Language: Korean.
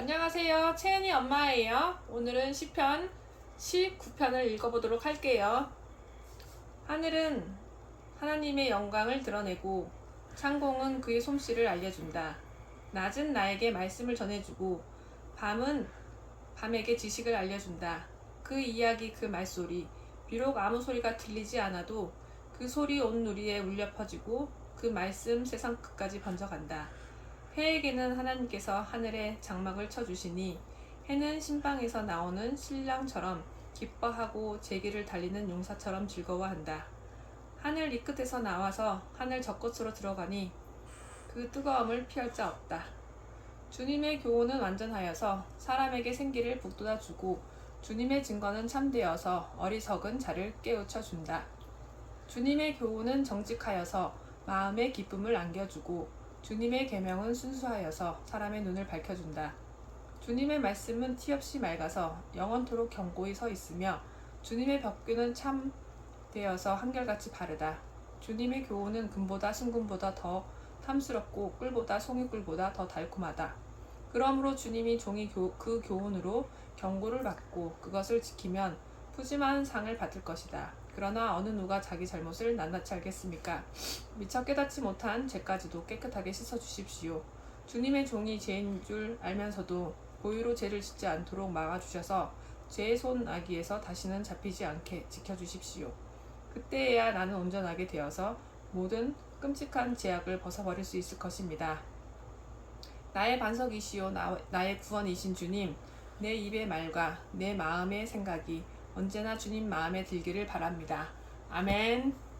안녕하세요. 채은이 엄마예요. 오늘은 시편 19편을 읽어보도록 할게요. 하늘은 하나님의 영광을 드러내고 창공은 그의 솜씨를 알려준다. 낮은 나에게 말씀을 전해주고 밤은 밤에게 지식을 알려준다. 그 이야기 그 말소리 비록 아무 소리가 들리지 않아도 그 소리 온 누리에 울려 퍼지고 그 말씀 세상 끝까지 번져간다. 해에게는 하나님께서 하늘에 장막을 쳐주시니 해는 신방에서 나오는 신랑처럼 기뻐하고 제기를 달리는 용사처럼 즐거워한다. 하늘 이 끝에서 나와서 하늘 저 끝으로 들어가니 그 뜨거움을 피할 자 없다. 주님의 교훈은 완전하여서 사람에게 생기를 북돋아 주고 주님의 증거는 참되어서 어리석은 자를 깨우쳐 준다. 주님의 교훈은 정직하여서 마음의 기쁨을 안겨주고 주님의 계명은 순수하여서 사람의 눈을 밝혀준다. 주님의 말씀은 티없이 맑아서 영원토록 견고히 서 있으며 주님의 벽규는 참 되어서 한결같이 바르다. 주님의 교훈은 금보다 순금보다 더 탐스럽고 꿀보다 송이꿀보다 더 달콤하다. 그러므로 주님이 종이 교- 그 교훈으로 경고를 받고 그것을 지키면 푸짐한 상을 받을 것이다. 그러나 어느 누가 자기 잘못을 낱낱이 알겠습니까? 미처 깨닫지 못한 죄까지도 깨끗하게 씻어 주십시오. 주님의 종이 죄인 줄 알면서도 고의로 죄를 짓지 않도록 막아 주셔서 죄의 손 아기에서 다시는 잡히지 않게 지켜 주십시오. 그때에야 나는 온전하게 되어서 모든 끔찍한 제약을 벗어버릴 수 있을 것입니다. 나의 반석이시요 나, 나의 구원이신 주님, 내 입의 말과 내 마음의 생각이 언제나 주님 마음에 들기를 바랍니다. 아멘.